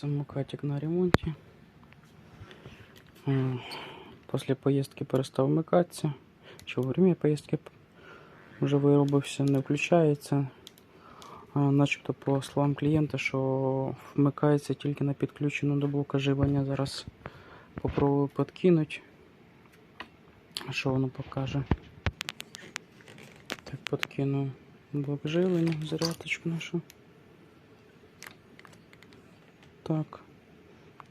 Самокатик на ремонті. М, Після поїздки перестав вмикатися. Чи во время поїздки вже виробився, не включається. Начебто, по словам клієнта, що вмикається тільки на підключену до блока живлення. Зараз попробую підкинути. Що воно покаже? Так, подкину блок живлення, зарядочку нашу. Так.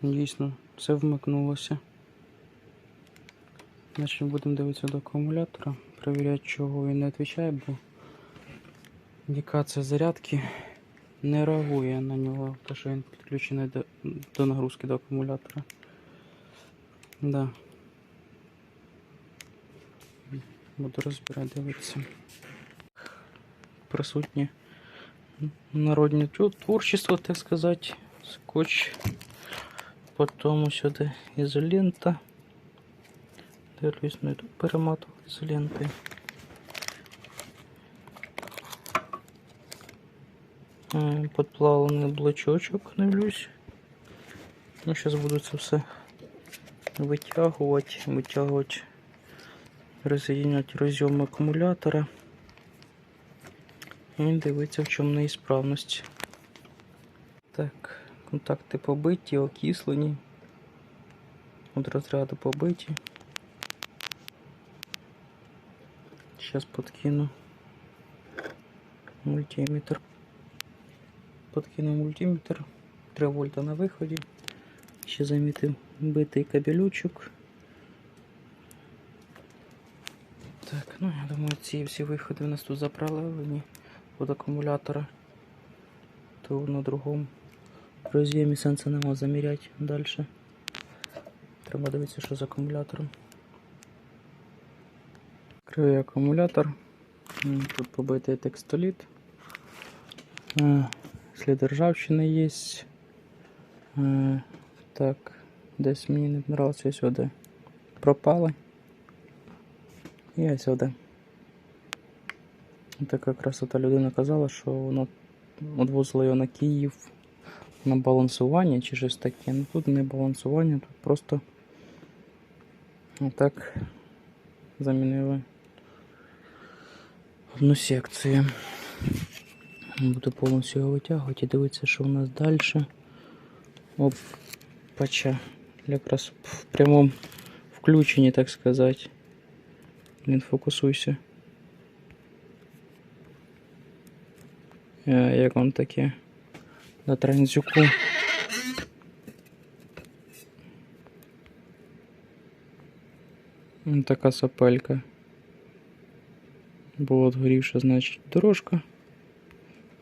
Дійсно, все вмикнулося. Значить, будемо дивитися до акумулятора, перевіряти, чого він не відповідає, бо індикація зарядки не реагує на нього, те, що він підключений до, до нагрузки до акумулятора. Да. Буду розбирати, дивитися. Присутні народні творчество, так сказати, скотч. Потім сюди ізолента. Дивлюсь, ну і тут перематував ізолентою. Е, Подплавлений блочочок, дивлюсь. Ну, зараз буду це все витягувати, витягувати, роз'єднати розйом акумулятора. І дивитися, в чому неісправність. Так, контакти побиті, окислені. От розряду побиті. Сейчас подкину мультиметр. Подкину мультиметр. 3 вольта на виході. Ще замітив битий кабелючок. Так, ну я думаю, ці всі виходи у нас тут заправлені від акумулятора. То на другому роз'ємі сенсу нема заміряти далі. Треба дивитися, що з акумулятором. Крию акумулятор. Тут побитий текстоліт. Слід ржавчини є. Так, десь мені не нравиться сюди. Пропали. І ось сюди. Така красота людина казала, що воно відвозило його на Київ на балансування чи щось таке. Ну тут не балансування, тут просто отак замінили одну секцію. Буду повністю його витягувати і дивитися, що у нас далі. Опача. Якраз в прямому включенні, так сказати. Блін, фокусуйся. Е, Як вам таке? На транзюку. М, Така сапелька. Була згорівша, значить, дорожка.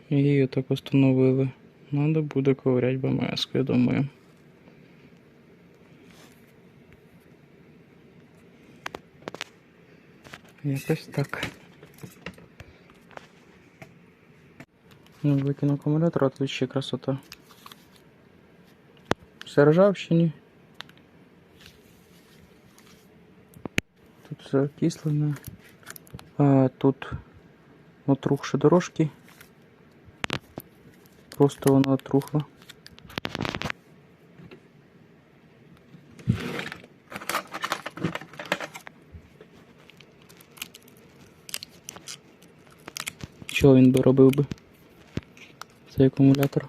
І її так встановили. Надо буде ковырять БМС, я думаю. Якось так. Ну, викину акумулятор, а тут ще красота. Все ржавчині. Тут все окислене. А тут отрухші дорожки. Просто вона отрухла. Що він би робив би? Цей акумулятор.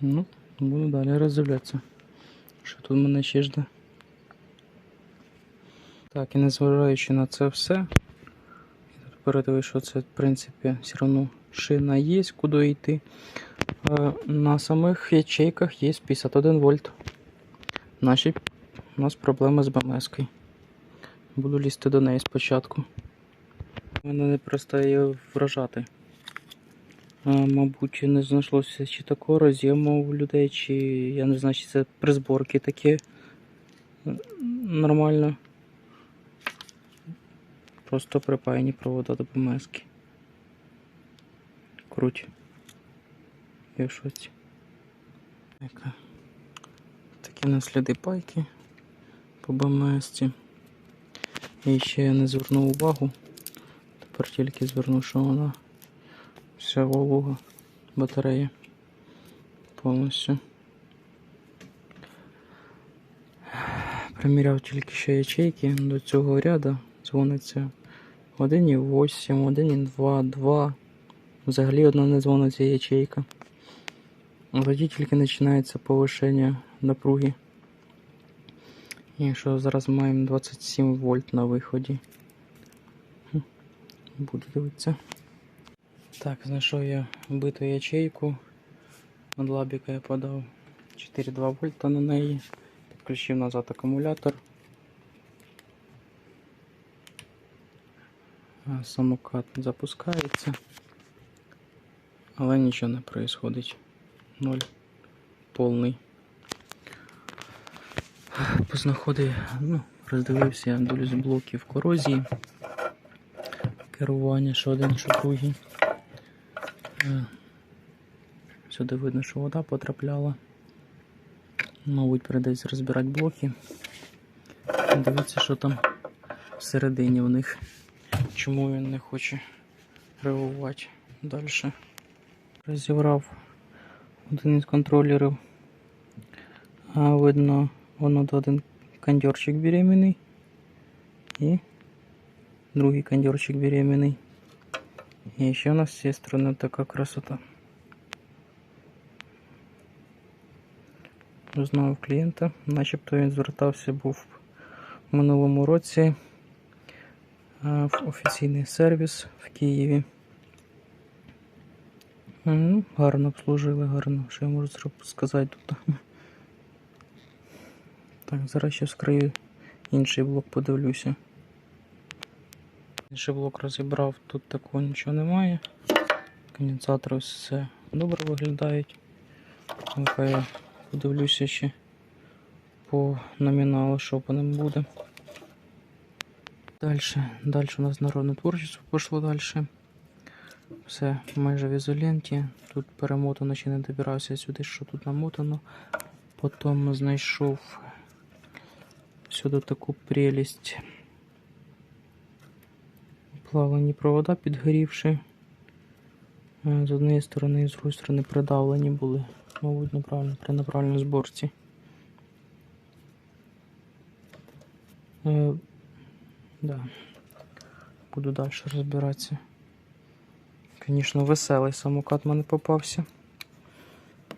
Ну, буду далі роздивлятися. Що тут мене ще жде. Так, і незважаючи на це все, я тут передивив, що це в принципі все одно шина є, куди йти. Е, На самих ячейках є 51 вольт. Значить, у нас проблема з БМС-кою. Буду лізти до неї спочатку. Мене не перестає вражати. А, мабуть, не знайшлося чи такого роз'єму у людей, чи я не знаю, чи це при зборці таке нормально. Просто припаяні провода до БМС-ки. Круть. Я. Такі у нас сліди пайки по БМС. І ще я не звернув увагу. Тепер тільки зверну, що вона вся волога батарея повністю. Приміряв тільки що ячейки до цього ряду. Дзвониться 1,8, 1,2, 2. Взагалі одна не дзвониться ячейка. А тоді тільки починається повишення напруги. І що зараз маємо 27 вольт на виході. Буду дивитися. Так, знайшов я вбиту ячейку. Від лабіка я подав 4,2 вольта на неї. Підключив назад акумулятор. Самокат запускається. Але нічого не происходить. Ноль повний. Познаходив, ну, роздивився я долю блоків корозії. Керування, що один, що другий. Е, Сюди видно, що вода потрапляла. Мабуть, прийдеться розбирати блоки. Дивіться, що там всередині в них. Чому він не хоче реагувати далі. Розібрав один із контролерів. А видно, воно один кондерчик беременний. І другий кондерчик беременний. І ще у нас з цієї сторони така красота. Узнав клієнта, начебто він звертався був в минулому році в офіційний сервіс в Києві. Ну, гарно обслужили, гарно. Що я можу сказати тут? Так, зараз ще скрию інший блок подивлюся. Інший блок розібрав, тут такого нічого немає. Конденсатори все добре виглядають. Нехай я подивлюся ще по номіналу, що по ним буде. Далі, далі у нас народне творчество пішло далі. Все майже в ізоленті. Тут перемотано, ще не добирався сюди, що тут намотано. Потім знайшов сюди таку прелість. Плавлені провода підгорівши. Е, З однієї сторони і з другої сторони придавлені були. Мабуть, неправильно, при неправильній зборці. Е, да. Буду далі розбиратися. Звісно, веселий самокат мене попався.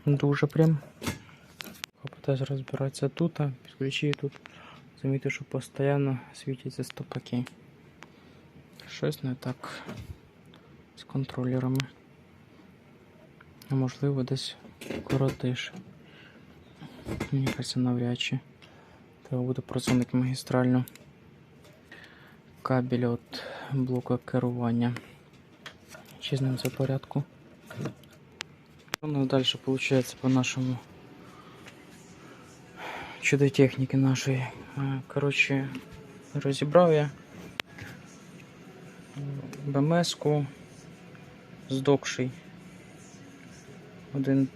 Дуже прям. Попитаюсь розбиратися тут, а підключив тут. Замітив, що постійно світяться стопаки. Щось не так з контролерами. Можливо десь коротиш. Мені кажеться навряд чи. Треба буде просунути магістрально кабель від блоку керування. Чи з ним все в порядку? Ну, далі виходить по нашому чудо техніки нашої. Е, Коротше, розібрав я БМС-ку здохший. Один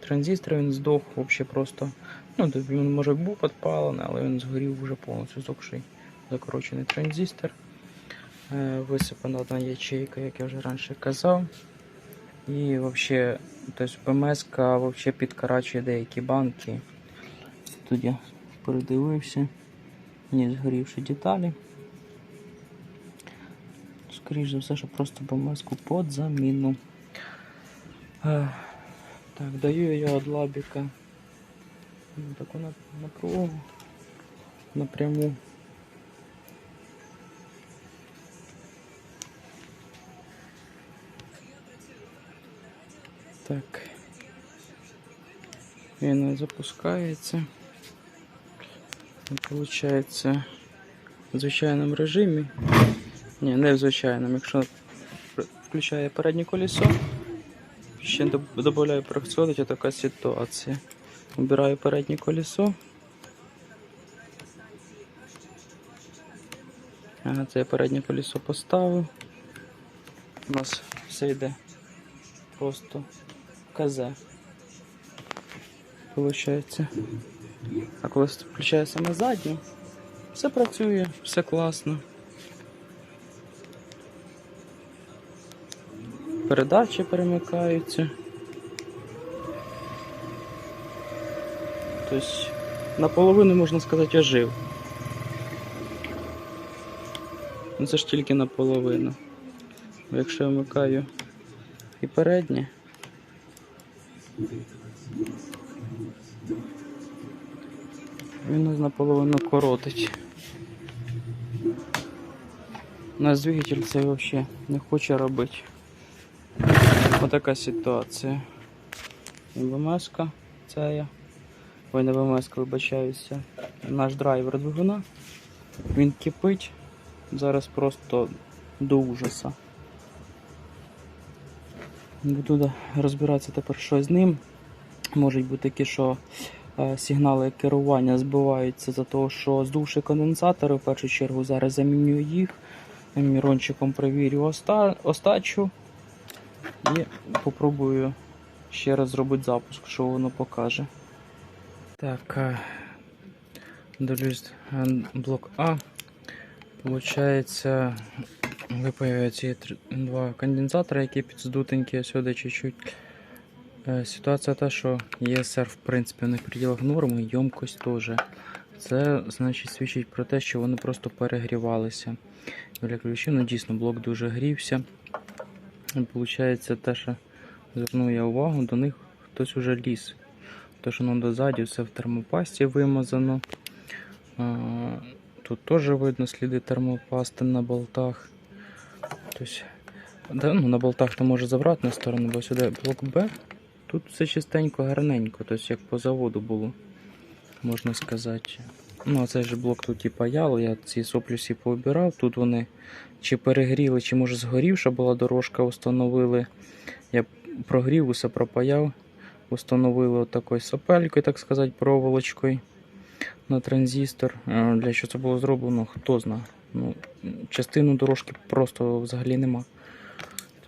транзистор він здох взагалі просто. Ну, він може був підпалений, але він згорів вже повністю здохший закорочений транзистор. Е, Висипана одна ячейка, як я вже раніше казав. І взагалі, тобто взагалі підкарачує деякі банки. Тут я передивився. Ні, згорівші деталі. Скоріше за все, що просто ПМС-ку під заміну. Е, Так, даю я від лабіка ну, таку на- напругу напряму. Так. Він запускається. Получається в звичайному режимі. Ні, не в звичайному. Якщо включає переднє колесо, ще додаю проходить така ситуація. Вибираю переднє колесо. Ага, це я переднє колесо поставив. У нас все йде просто КЗ. Получається. А коли включаю саме задню, Все працює, все класно. Передачі перемикаються. Тобто наполовину, можна сказати, ожив. Ну це ж тільки наполовину. Якщо я вмикаю і переднє. Він нас наполовину коротить. У нас двигатель це взагалі не хоче робити. Отака ситуація. ВМС-ка це я. Ой, не ВМС, вибачаюся. Наш драйвер двигуна. Він кипить. Зараз просто до ужаса. Буду розбиратися тепер, що з ним. Можуть бути такі, що сигнали керування збиваються за того, що здувши конденсатори, в першу чергу зараз замінюю їх. Мірончиком провірю оста... остачу і попробую ще раз зробити запуск, що воно покаже. Так, е, дивлюсь е, блок А. Получається, випаяють ці два конденсатори, які підздутенькі сюди чуть-чуть. Е, Ситуація та, що ЄСР в принципі на пределах норми, ємкость теж. Це значить свідчить про те, що вони просто перегрівалися. Біля ключів, ну дійсно блок дуже грівся. І те, що звернув я увагу, до них хтось уже ліз. То, що воно дозаді все в термопасті вимазано. Тут теж видно сліди термопасти на болтах. Тобто, ну, на болтах то може забрати на сторону, бо сюди блок Б. Тут все чистенько, гарненько, тобто як по заводу було, можна сказати. Ну, а цей же блок тут і паял, я ці соплі всі пообирав. Тут вони чи перегріли, чи може згорівша була дорожка, установили. Я прогрів, усе пропаяв, установили отакою сапелькою, так сказати, проволочкою на транзистор. Е, Для чого це було зроблено, хто знає. Ну, частину дорожки просто взагалі нема.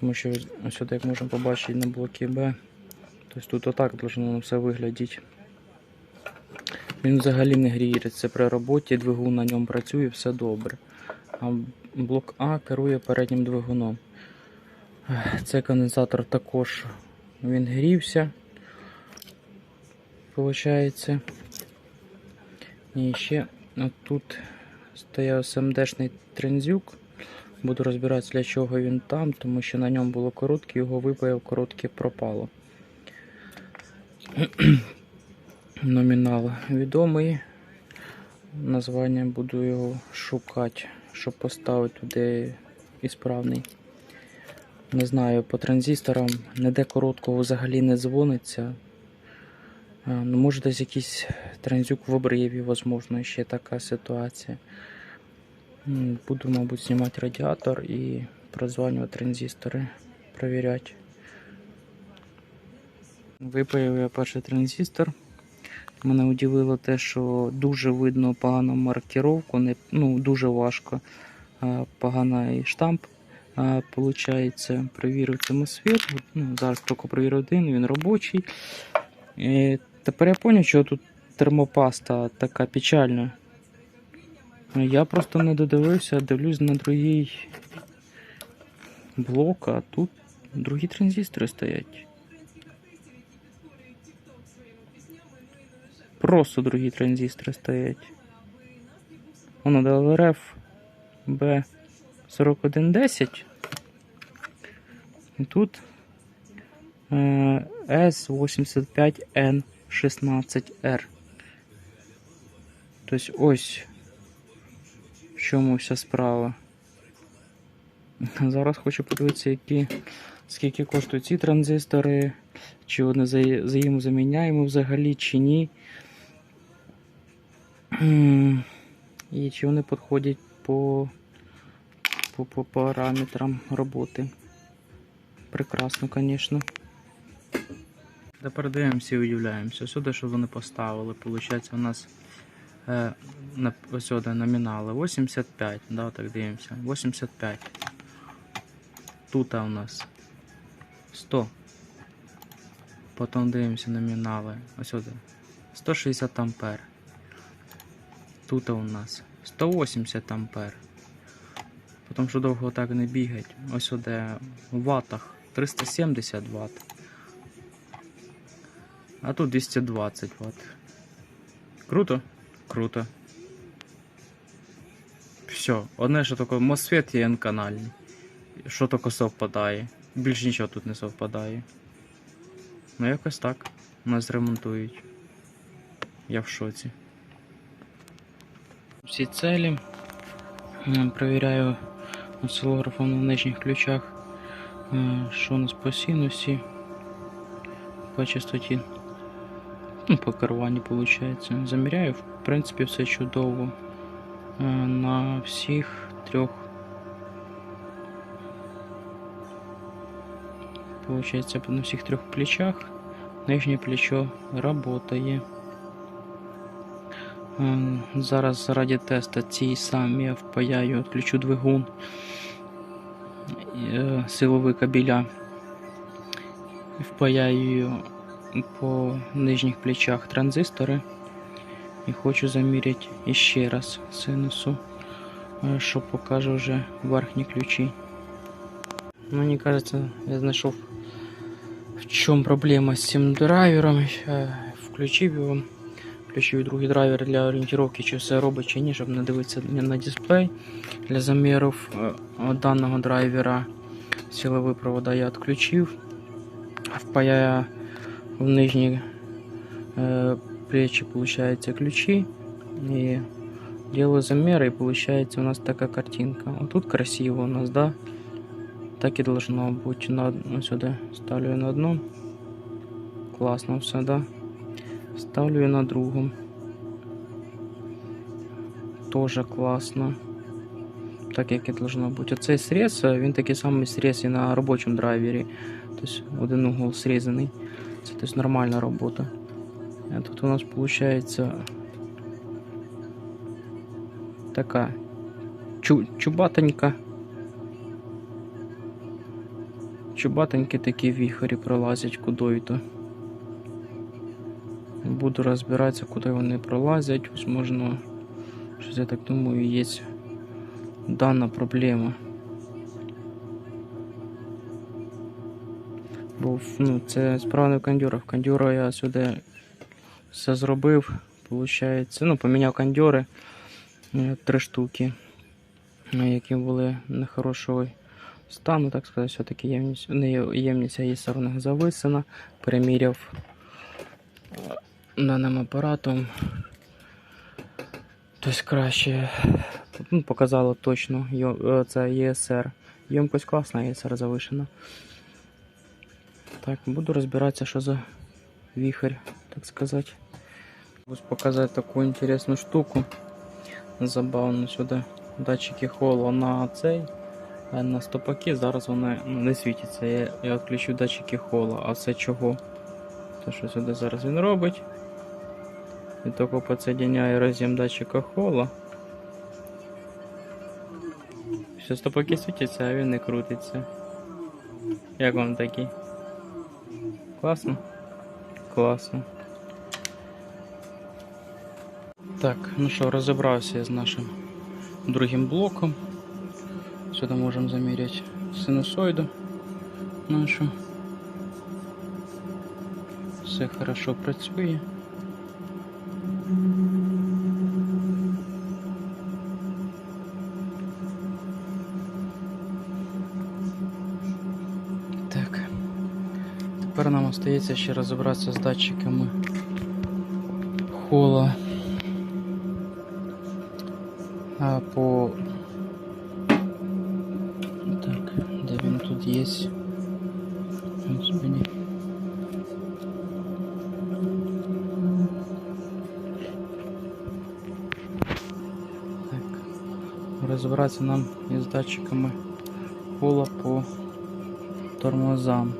Тому що сюди, як можемо побачити на блокі Б, тобто тут отак должно все виглядати. Він взагалі не гріється при роботі, двигун на ньому працює, все добре. А блок А керує переднім двигуном. Цей конденсатор також він грівся. Получається. І ще тут стояв СМДшний трензюк. Буду розбиратися, для чого він там, тому що на ньому було коротке, його випаяв, коротке пропало. Номінал відомий. Названня буду його шукати, щоб поставити туди ісправний. Не знаю, по транзисторам ніде короткого взагалі не дзвониться. Ну, може десь якийсь транзюк в обриві, можливо, ще така ситуація. Буду, мабуть, знімати радіатор і прозванювати транзистори, перевіряти. Випаяв я перший транзистор. Мене удивило те, що дуже видно погану маркіровку, не, ну, дуже важко. Поганий штамп. Получається, перевірив самосвіт. Ну, зараз тільки перевірив один, він робочий. І тепер я зрозумів, що тут термопаста така печальна. Я просто не додивився, дивлюсь на другий блок, а тут другі транзистори стоять. Просто другі транзистори стоять. Воно ДЛРФ B4110. І тут е, S85N16R. Тобто ось в чому вся справа. Зараз хочу подивитися, які, скільки коштують ці транзистори, чи вони взає- взаємозаміняємо взагалі, чи ні. І чи вони підходять по, по, по параметрам роботи. Прекрасно, звісно. Тепер дивимося і удивляємося. Сюди, що вони поставили, виходить, у нас е, на, сюди номінали 85, да, так дивимося. 85. Тут у нас 100. Потім дивимося номінали. Ось сюди. 160 ампер. Тут у нас 180 ампер. Тому що довго так не бігать. Ось де в ватах 370 Вт. А тут 220 Вт. Круто? Круто. Все, одне, що таке MOSFET є N-канальний. Що таке совпадає. Більш нічого тут не совпадає. Ну якось так. Нас ремонтують. Я в шоці. Всі целі. М, Провіряю осцилографом на нижніх ключах, е, що у нас по синусі, по частоті. Ну, по керуванню виходить. Заміряю, в принципі, все чудово. Е, На всіх трьох. Получається, на всіх трьох плечах нижнє плечо работає. Е, Зараз раді теста ці самі впаяю, відключу двигун, е, силовий кабеля. Впаяю по нижніх плечах транзистори. І хочу заміряти іще раз синусу, е, що покаже вже верхні ключі. Мені кажется, я знайшов в чому проблема з цим драйвером. Е, Включив його. Включив другий драйвер для орієнтировки, чи все робить чи ні, щоб не дивитися на дисплей. Для замірів е, даного драйвера силові провода я відключив. Впаяю в нижні е, плечи получается ключи. И делаю замеры, и получается у нас такая картинка. Вот тут красиво у нас, да? Так и должно быть. На, сюда ставлю на одном. Классно все, да? Ставлю на другом. Тоже класно. Так як і должно бути. Оцей срез, е, він такий самий срез і на робочому драйвері. Тобто один угол срізаний. Це тобто, нормальна робота. А тут у нас получается така чу чубатенька. Чубатенькі такі віхорі пролазять кудою-то. Буду розбиратися, куди вони пролазять. Возможно, щось я так думаю, є дана проблема. Бо ну, це справа не в кондюрах. Кондюра я сюди все зробив. Получається, ну, поміняв кондьори е, три штуки, які були нехорошого стану, так сказати, все-таки ємність, не ємність АІСа в них зависена. Переміряв даним апаратом. Тобто краще ну, показало точно е, це ЄСР. Ємкость класна, ЄСР завишена. Так, буду розбиратися, що за вихрь, так сказать. Хочу показать такую интересную штуку. Забавно сюди. Датчики холла на цей. е, На стопаки зараз вони ну, не світяться. Я, я відключу датчики холла. А це чого? Те, що сюди зараз він робить. І тільки підсоединяє роз'єм датчика холла. Все, стопаки світяться, а він не крутиться. Як вам такий? Класно? Класно. Так, ну що, розібрався я з нашим другим блоком. Сюди можемо заміряти синусоїду нашу. Все хорошо працює. Остається ще розібратися з датчиками хола. А по... Так, де він тут є? Господи. Так. Розібратися нам із датчиками пола по тормозам.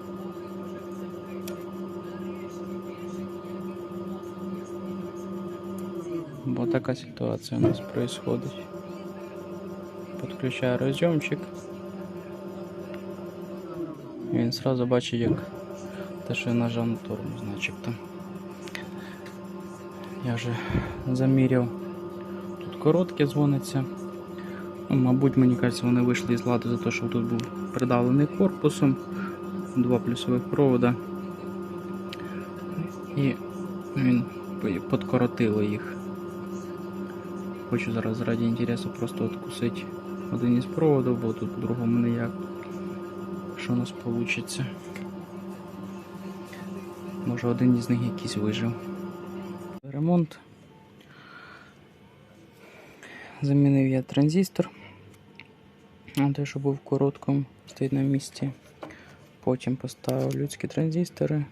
Бо така ситуація у нас происходить. Подключаю розйомчик. І він сразу бачить, як те, що я нажав на тормоз, начебто. Я вже заміряв тут коротке дзвониться. Ну, мабуть, мені кажеться, вони вийшли із ладу за те, що тут був придавлений корпусом, два плюсових провода. І він подкоротило їх. Хочу зараз раді інтересу просто откусити один із проводів, бо тут по-другому ніяк. Що у нас вийде? Може один із них якийсь вижив. Ремонт. Замінив я транзистор. А той, що був в короткому, стоїть на місці. Потім поставив людські транзистори.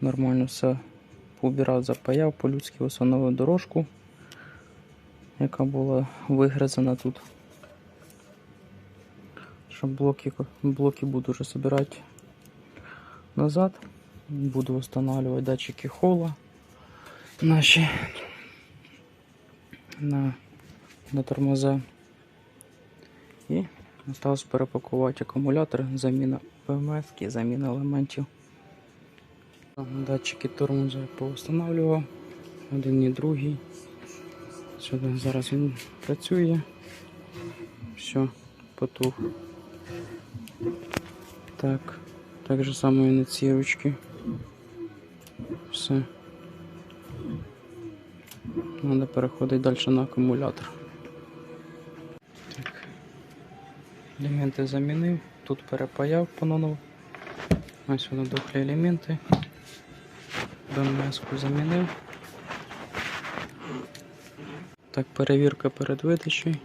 Нормально все поубирав, запаяв, по-людськи встановив дорожку, яка була вигризана тут. Щоб блоки, блоки буду вже збирати назад. Буду встановлювати датчики хола наші на, на тормоза. І осталось перепакувати акумулятор, заміна ПМС, заміна елементів. Датчики тормоза я повстановлював. Один і другий. Сюди зараз він працює. Все, потух. Так. Так же само і на ці ручки. Все. Треба переходити далі на акумулятор. Так. Елементи замінив, тут перепаяв по-новому. Ось воно дохлі елементи. БМС-ку замінив. Так, перевірка перед видачею.